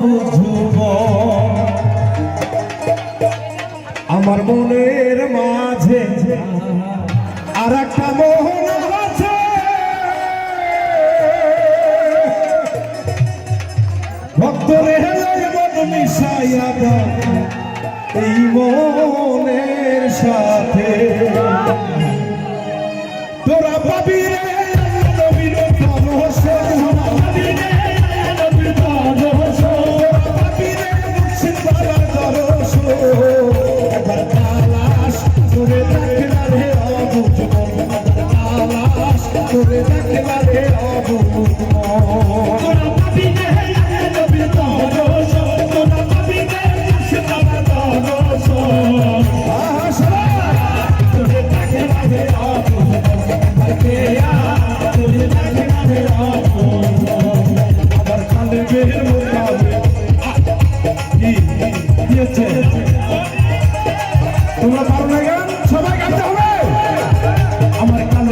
বুঝুব। আমার মনের মাঝে আর একটা মোহন আছে। ভক্তরে মন মিশাইয়া এই মনের সাথে।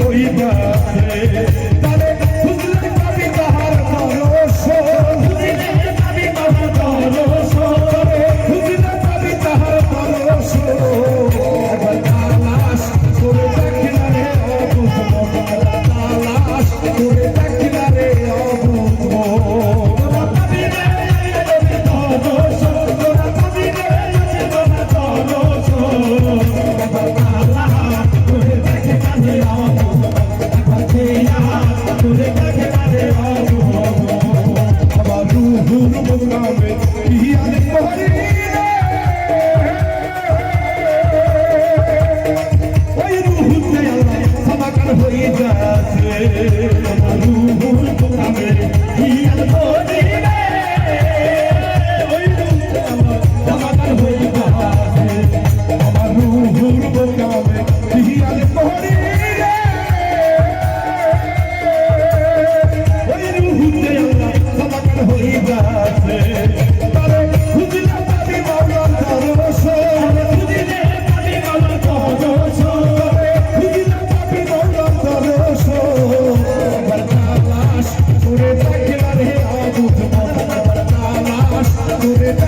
হইতাছে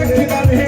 Give up here.